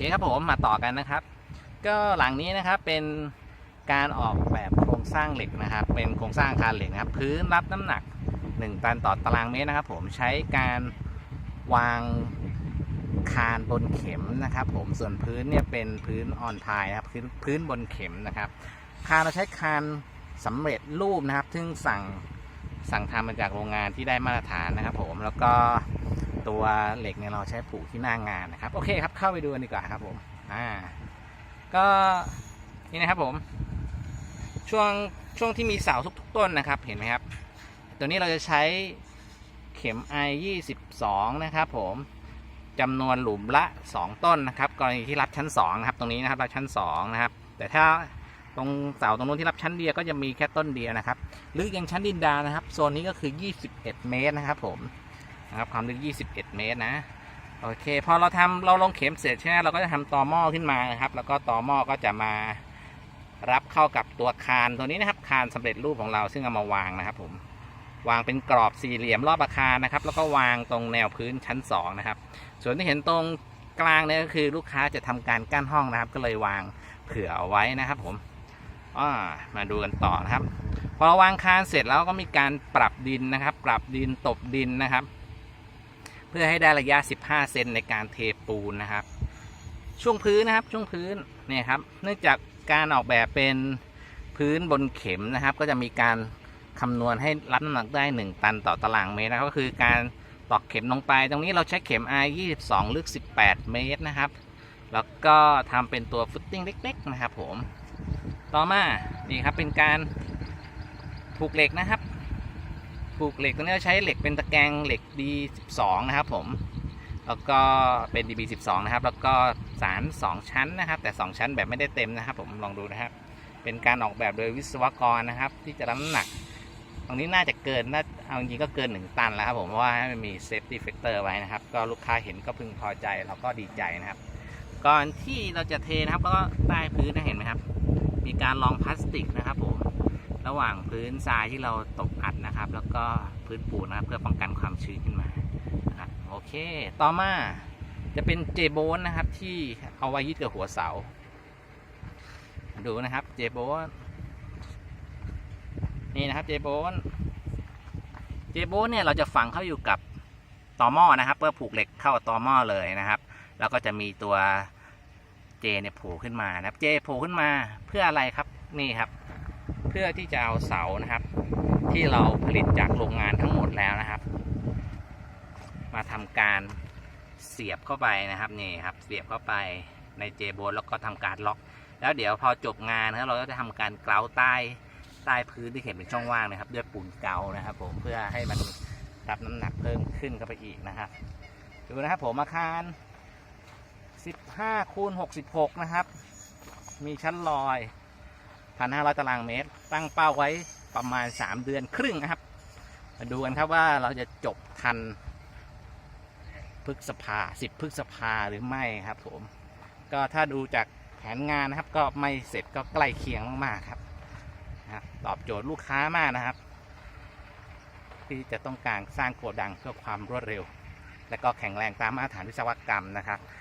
เคครับผมมาต่อกันนะครับ ก็หลังนี้นะครับเป็นการออกแบบโครงสร้างเหล็กนะครับ เป็นโครงสร้างอาคารเหล็กนะครับ พื้นรับน้ำหนัก 1 ตันต่อตารางเมตรนะครับ ผมใช้การวางคานบนเข็มนะครับ ผมส่วนพื้นเนี่ยเป็นพื้นออนไทนะครับพื้นพื้นบนเข็มนะครับ คานเราใช้คานสำเร็จรูปนะครับ ซึ่งสั่งสั่งทำมาจากโรงงานที่ได้มาตรฐานนะครับ ผมแล้วก็ ตัวเหล็กเนี่ยเราใช้ผูกที่หน้างงานนะครับ โอเคครับเข้าไปดูกันดีกว่าครับผมอ่าก็นี่นะครับผม ช่วงช่วงที่มีเสาทุกๆต้นนะครับเห็นไหมครับ ตัวนี้เราจะใช้เข็ม I 22นะครับผมจำนวนหลุมละ 2 ต้นนะครับกรณีที่รับชั้น2นะครับตรงนี้นะครับรับชั้น2นะครับแต่ถ้าตรงเสาตรงนู้นที่รับชั้นเดียวก็จะมีแค่ต้นเดียวนะครับหรืออย่างชั้นดินดานะครับโซนนี้ก็คือ 21 เมตรนะครับผม นะครับความลึก 21 เมตรนะโอเคพอเราทำเราลงเข็มเสร็จใช่ไหมเราก็จะทำต่อหม้อขึ้นมานะครับ แล้วก็ต่อหม้อก็จะมารับเข้ากับตัวคานตัวนี้นะครับ คานสำเร็จรูปของเราซึ่งเอามาวางนะครับ ผมวางเป็นกรอบสี่เหลี่ยมรอบอาคารนะครับ แล้วก็วางตรงแนวพื้นชั้นสองนะครับ ส่วนที่เห็นตรงกลางเนี่ยก็คือลูกค้าจะทำการกั้นห้องนะครับ ก็เลยวางเผื่อเอาไว้นะครับ ผมอ่ามาดูกันต่อนะครับ พอวางคานเสร็จแล้วก็มีการปรับดินนะครับ ปรับดินตบดินนะครับ เพื่อให้ได้ระยะ 15 เซนในการเทปูนนะครับ ช่วงพื้นนะครับช่วงพื้นเนี่ยครับ เนื่องจากการออกแบบเป็นพื้นบนเข็มนะครับ ก็จะมีการคำนวณให้รับน้ำหนักได้ 1 ตันต่อตารางเมตรนะครับก็คือการตอกเข็มลงไป ตรงนี้เราใช้เข็ม I 22 ลึก 18 เมตรนะครับ แล้วก็ทำเป็นตัวฟุตติ้งเล็ก ๆ นะครับผม ต่อมานี่ครับเป็นการผูกเหล็กนะครับ ผูกเหล็กตรงนี้ใช้เหล็กเป็นตะแกรงเหล็ก D12 นะครับผม แล้วก็เป็น DB12 นะครับ แล้วก็สาร 2 ชั้นนะครับ แต่ 2 ชั้นแบบไม่ได้เต็มนะครับ ผมลองดูนะครับ เป็นการออกแบบโดยวิศวกรนะครับ ที่จะรับน้ำหนัก ตรงนี้น่าจะเกินน่าเอาจริงก็เกิน 1 ตันแล้วครับผมเพราะว่ามันมีเซฟตี้เฟกเตอร์ไว้นะครับ ก็ลูกค้าเห็นก็พึงพอใจเราก็ดีใจนะครับ ก่อนที่เราจะเทนะครับก็ใต้พื้นนะเห็นไหมครับ มีการรองพลาสติกนะครับ ระหว่างพื้นทรายที่เราตกอัดนะครับ แล้วก็พื้นปูนนะครับ เพื่อป้องกันความชื้นขึ้นมานะครับโอเค ต่อมาจะเป็นเจโบนนะครับที่เอาไว้ยึดกับหัวเสา ดูนะครับเจโบนนี่นะครับเจโบนเจโบนเนี่ยเราจะฝังเข้าอยู่กับตอหม้อนะครับ เพื่อผูกเหล็กเข้าตอหม้อเลยนะครับ แล้วก็จะมีตัวเจเนี่ยโผล่ขึ้นมานะครับ เจโผล่ขึ้นมาเพื่ออะไรครับนี่ครับ เพื่อที่จะเอาเสานะครับ ที่เราผลิตจากโรงงานทั้งหมดแล้วนะครับ มาทำการเสียบเข้าไปนะครับนี่ครับ เสียบเข้าไปในเจโบนแล้วก็ทำการล็อก แล้วเดี๋ยวพอจบงานนะครับเราก็จะทำการเกลาใต้ใต้พื้นที่เห็นเป็นช่องว่างนะครับ ด้วยปูนเกลานะครับ ผมเพื่อให้มันรับน้ำหนักเพิ่มขึ้นเข้าไปอีกนะครับดูนะครับผมอาคาร 15คูณ66 นะครับ มีชั้นลอย 1,500 ตารางเมตร ตั้งเป้าไว้ประมาณ 3 เดือนครึ่งนะครับ มาดูกันครับว่าเราจะจบทันพฤษภาสิบพฤษภาหรือไม่ครับผม ก็ถ้าดูจากแผนงานนะครับ ก็ไม่เสร็จก็ใกล้เคียงมากๆครับตอบโจทย์ลูกค้ามากนะครับ ที่จะต้องการสร้างโกดังเพื่อความรวดเร็ว และก็แข็งแรงตามมาตรฐานวิศวกรรมนะครับ